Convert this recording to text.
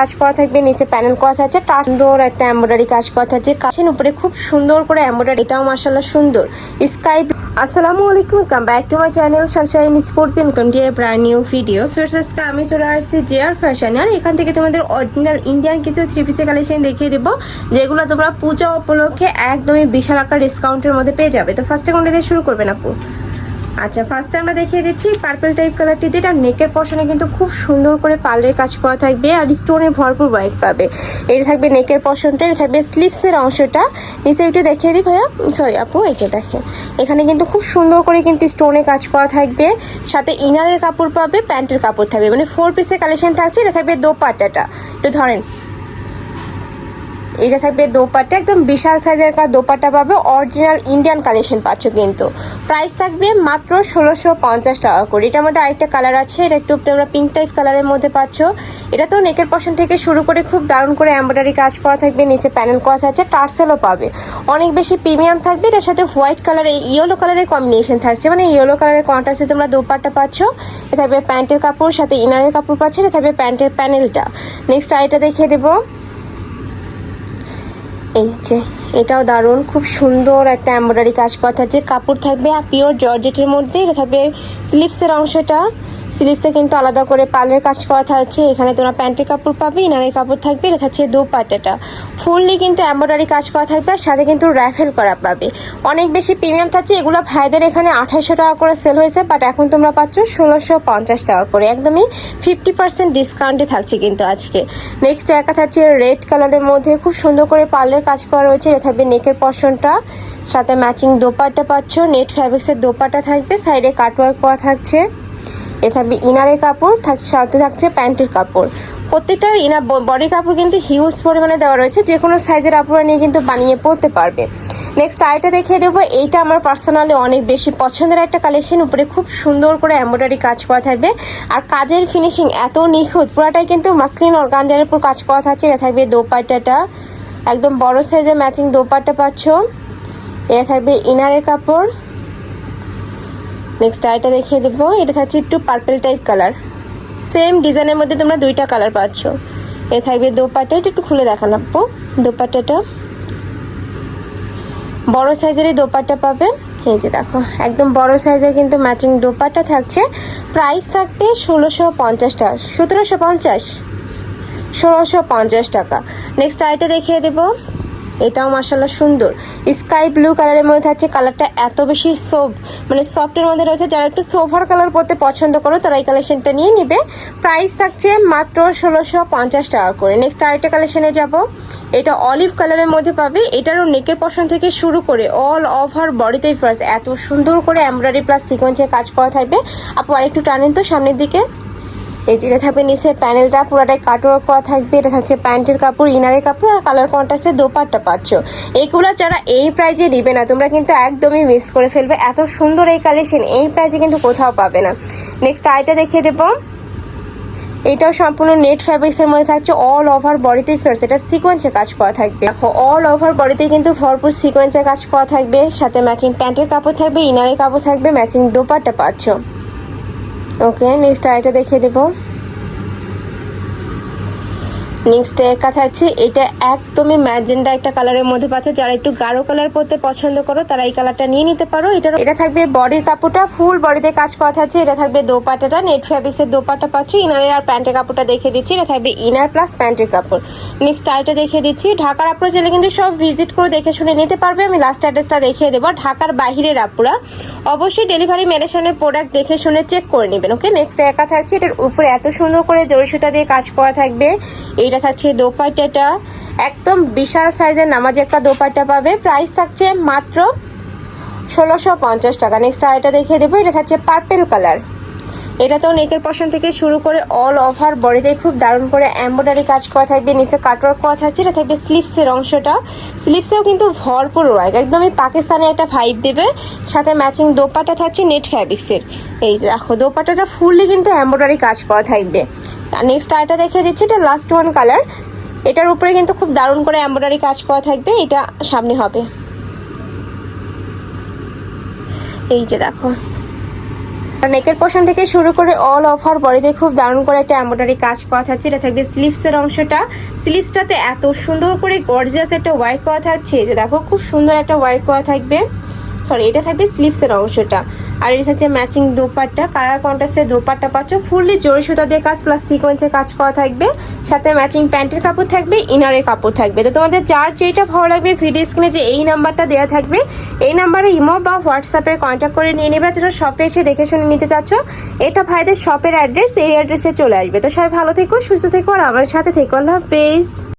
কাজ করা থাকবে, নিচে প্যানেল করা থাকছে তার সুন্দর একটা এমব্রয়ডারি কাজ করা থাকছে। কাছের উপরে খুব সুন্দর করে এমব্রয়ডারি এটাও মার্শাল্লাহ সুন্দর। স্কাই আসসালামু আলাইকুম come back to my channel sunshine sport pin কন্টিয়ে ব্র্যান্ড নিউ ভিডিও ফিরস আজকে আমি চলে আসছি জে আর ফ্যাশন আর এখান থেকে তোমাদের অরিজিনাল ইন্ডিয়ান কিছু থ্রি পিসের কালেকশন দেখিয়ে দেবো, যেগুলো তোমরা পূজা উপলক্ষে একদমই বিশাল আকার ডিসকাউন্টের মধ্যে পেয়ে যাবে। তো ফার্স্টে কোনটা দিয়ে শুরু করবেন আপু। আচ্ছা ফার্স্টে আমরা দেখিয়ে দিচ্ছি পার্পল টাইপ কালারটি দিয়ে। আর নেকের পশনে কিন্তু খুব সুন্দর করে পার্লের কাজ করা থাকবে আর স্টোনের ভরপুর ওয়াইট পাবে। এটা থাকবে নেকের পশনটা এটা থাকবে স্লিপসের অংশটা। নিচে একটু দেখিয়ে দিই ভাইয়া। সরি আপু এটা দেখে এখানে কিন্তু খুব সুন্দর করে কিন্তু স্টোনে কাজ করা থাকবে। সাথে ইনারের কাপড় পাবে প্যান্টের কাপড় থাকবে। মানে ফোর পিসের কালেকশন থাকছে এটা থাকবে দোপাট্টাটা। একটু ধরেন এটা থাকবে দোপাট্টা, একদম বিশাল সাইজের কা দোপাট্টা পাবে। অরিজিনাল ইন্ডিয়ান কালেকশন পাচ্ছ কিন্তু। প্রাইস থাকবে মাত্র ষোলোশো পঞ্চাশ টাকা করে। এটার মধ্যে আরেকটা কালার আছে, এটা একটু তোমরা পিঙ্ক টাইপ কালারের মধ্যে পাচ্ছ। এটা তো নেকের পশন থেকে শুরু করে খুব দারুণ করে এমব্রয়ডারি কাজ করা থাকবে, নিচে প্যানেল করা থাকছে টার্সেলও পাবে। অনেক বেশি প্রিমিয়াম থাকবে, এটার সাথে হোয়াইট কালারের ইয়েলো কালারের কম্বিনেশন থাকছে। মানে ইয়েলো কালারের কন্ট্রাস্টে তোমরা দোপাট্টা পাচ্ছ। এটা থাকবে প্যান্টের কাপড়, সাথে ইনারের কাপড় পাচ্ছে, এটা থাকবে প্যান্টের প্যানেলটা নেক্সট আরেকটা দেখিয়ে দেবো। এই যে, এটাও দারুণ। খুব সুন্দর একটা এমব্রয়ডারি কাজ কথা যে কাপড় থাকবে পিওর জর্জেটের মধ্যে এটা থাকবে স্লিপসের অংশটা। স্লিপসে কিন্তু আলাদা করে পালের কাজ করা থাকছে এখানে তোমরা প্যান্টের কাপড় পাবে ইনারের কাপড় থাকবে এটা থাকছে দোপাট্টাটা। ফুললি কিন্তু এমব্রয়ডারি কাজ করা থাকবে আর সাথে কিন্তু র্যাফেল করা পাবে। অনেক বেশি প্রিমিয়াম থাকছে। এগুলো ভাইদের এখানে আঠাশশো টাকা করে সেল হয়েছে, বাট এখন তোমরা পাচ্ছ ষোলোশো পঞ্চাশ টাকা করে। একদমই ফিফটি পার্সেন্ট ডিসকাউন্টে থাকছে কিন্তু আজকে। নেক্সট একা থাকছে রেড কালারের মধ্যে। খুব সুন্দর করে পার্লের কাজ করা রয়েছে। এটা থাকবে নেকের পশনটা। সাথে ম্যাচিং দোপাট্টা পাচ্ছ। নেট ফ্যাব্রিক্সের দোপাট্টা থাকবে। সাইডে কাটওয়ার্ক করা থাকছে। এ থাকবে ইনারের কাপড় থাকছে সাথে থাকছে প্যান্টের কাপড়। প্রত্যেকটার ইনার বডি কাপড় কিন্তু হিউজ পরিমাণে দেওয়া রয়েছে, যে কোনো সাইজের আপুরা নিয়ে কিন্তু বানিয়ে পরতে পারবে। নেক্সট আইটা দেখিয়ে দেবো, এইটা আমার পার্সোনালি অনেক বেশি পছন্দের একটা কালেকশন উপরে খুব সুন্দর করে এমব্রয়ডারি কাজ করা থাকবে। আর কাজের ফিনিশিং এত নিখুঁত, পুরাটাই কিন্তু মাসলিন অর্গানজারের উপর কাজ করা থাকছে, এটা থাকবে দোপাট্টাটা। একদম বড় সাইজের ম্যাচিং দোপাট্টা পাচ্ছ। এটা থাকবে ইনারের কাপড়। নেক্সট আইটা দেখিয়ে দেবো। এটা থাকছে একটু পার্পেল টাইপ কালার সেম ডিজাইনের মধ্যে তোমরা দুইটা কালার পাচ্ছ। এ থাকবে দোপাটা এটা একটু খুলে দেখান আপু। দোপাট্টাটা। বড় সাইজেরই দোপাট্টা পাবে। এই যে দেখো, একদম বড় সাইজের কিন্তু ম্যাচিং দোপাটা থাকছে। প্রাইস থাকবে ষোলোশো পঞ্চাশ টাকা, সতেরোশো পঞ্চাশ। ষোলোশো পঞ্চাশ টাকা। নেক্সট আইটা দেখিয়ে দেবো। এটাও মার্শাল্লাহ সুন্দর। স্কাই ব্লু কালারের মধ্যে থাকছে, কালারটা এত বেশি সোপ মানে সফটের মধ্যে রয়েছে, যারা একটু সোভার কালার পরতে পছন্দ করো, তারা এই কালেকশনটা নিয়ে নিবে। প্রাইস থাকছে মাত্র ষোলোশো পঞ্চাশ টাকা করে। নেক্সট আরেকটা কালেকশনে যাব। এটা অলিভ কালারের মধ্যে পাবে। এটারও নেকের পশন থেকে শুরু করে অল ওভার বডিতেই ফার্স্ট এত সুন্দর করে এমব্রয়ডারি প্লাস সিকোয়েন্সের কাজ করা থাকবে। আপু আরেকটু টানেন তো সামনের দিকে। এই যে এটা থাকবে নিচের প্যানেলটা, পুরোটাই কাটওয়ার্ক করা থাকবে। এটা থাকছে প্যান্টের কাপড়, ইনারের কাপড় আর কালার কন্ট্রাস্টের দোপাট্টা পাচ্ছ। এইগুলো যারা এই প্রাইজে নিবে না, তোমরা কিন্তু একদমই মিস করে ফেলবে। এত সুন্দর এই কালেকশন এই প্রাইজে কিন্তু কোথাও পাবে না। নেক্সট আইটা দেখিয়ে দেবো। এটাও সম্পূর্ণ নেট ফ্যাব্রিক্সের মধ্যে থাকছে অল ওভার বডিতে ফার্স্ট এটা সিকোয়েন্সে কাজ করা থাকবে। দেখো অল ওভার বডিতে কিন্তু ভরপুর সিকোয়েন্সে কাজ করা থাকবে। সাথে ম্যাচিং প্যান্টের কাপড় থাকবে, ইনারের কাপড় থাকবে ম্যাচিং দোপাট্টা পাচ্ছ। ওকে নেক্সট আইটা দেখিয়ে দেবো। নেক্সট একা থাকছে এটা একদমই ম্যাজেন্ডা একটা কালারের মধ্যে পাচ্ছ। যারা একটু গাঢ় কালার পরতে পছন্দ করো, তারা এই কালারটা নিয়ে নিতে পারো। এটা এটা থাকবে বডির কাপড়টা ফুল বডিতে কাজ করা থাকছে। এটা থাকবে দোপাটাটা নেট ফ্যাব্রিক্সের দোপাটা পাচ্ছ। ইনারের আর প্যান্টের কাপড়টা দেখে দিচ্ছি, এটা থাকবে ইনার প্লাস প্যান্টের কাপড়। নেক্সট আইটা দেখিয়ে দিচ্ছি, ঢাকার আপুরা চাইলে কিন্তু সব ভিজিট করে দেখে শুনে নিতে পারবে। আমি লাস্ট অ্যাড্রেসটা দেখিয়ে দেবো, ঢাকার বাহিরের আপুরা। অবশ্যই ডেলিভারি ম্যানেশনের প্রোডাক্ট দেখে শুনে চেক করে নেবেন ওকে নেক্সট একা থাকছে এটার উপরে এত সুন্দর করে জরি সুতা দিয়ে কাজ করা থাকবে। এইটা থাকছে দোপাট্টাটা। একদম বিশাল সাইজের নামাজ একটা দোপাট্টা পাবে। প্রাইস থাকছে মাত্র ষোলোশো পঞ্চাশ টাকা। নেক্সট আরেকটা দেখিয়ে দেবো। এটা থাকছে পার্পেল কালার এটা তো নেকের পশন থেকে শুরু করে অল ওভার বডিতে খুব দারুণ করে এমব্রয়ডারি কাজ করা থাকবে, নিচে কাটওয়ার্ক করা থাকছে, এটা থাকবে স্লিপসের অংশটা। স্লিপসেও কিন্তু ভরপুর ওয়ার্ক একদমই পাকিস্তানি একটা ভাইব দেবে। সাথে ম্যাচিং দোপাটা থাকছে নেট ফ্যাব্রিক্সের এই যে দেখো, দোপাটাটা ফুললি কিন্তু এমব্রয়ডারি কাজ করা থাকবে। নেক্সট আরেকটা দেখিয়ে দিচ্ছি, এটা লাস্ট ওয়ান কালার এটার উপরে কিন্তু খুব দারুণ করে এমব্রয়ডারি কাজ করা থাকবে, এটা সামনে হবে। এই যে দেখো নেকের পোর্শন থেকে শুরু করে অল অফার বডিতে খুব দারুণ করে একটা এম্বয়ডারি কাজ পাওয়া থাকছে এটা থাকবে স্লিভসের অংশটা। স্লিভসটাতে এত সুন্দর করে গর্জিয়াস একটা ওয়াইট করা থাকছে যে দেখো, খুব সুন্দর একটা ওয়াইট করা থাকবে। সরি এটা থাকবে স্লিভসের অংশটা। আর এটা থাকছে ম্যাচিং দোপাট্টা কালার কন্ট্রাস্টের দোপাট্টা পাচ্ছ ফুললি জরি সুতা দিয়ে কাজ প্লাস সিকোয়েন্সের কাজ করা থাকবে। সাথে ম্যাচিং প্যান্টের কাপড় থাকবে ইনারের কাপড় থাকবে। তো তোমাদের যার যেটা ভালো লাগবে ভিডিও স্ক্রিনে যে এই নাম্বারটা দেওয়া থাকবে, এই নাম্বারে ইমো বা হোয়াটসঅ্যাপে কন্ট্যাক্ট করে নিয়ে নেবে যারা শপে এসে দেখে শুনে নিতে চাচ্ছ, এটা ভাইদের শপের অ্যাড্রেস এই অ্যাড্রেসে চলে আসবে। তো সবাই ভালো থেকো, সুস্থ থেকো, আর আমার সাথে থেকো। আল্লাহ হাফেজ।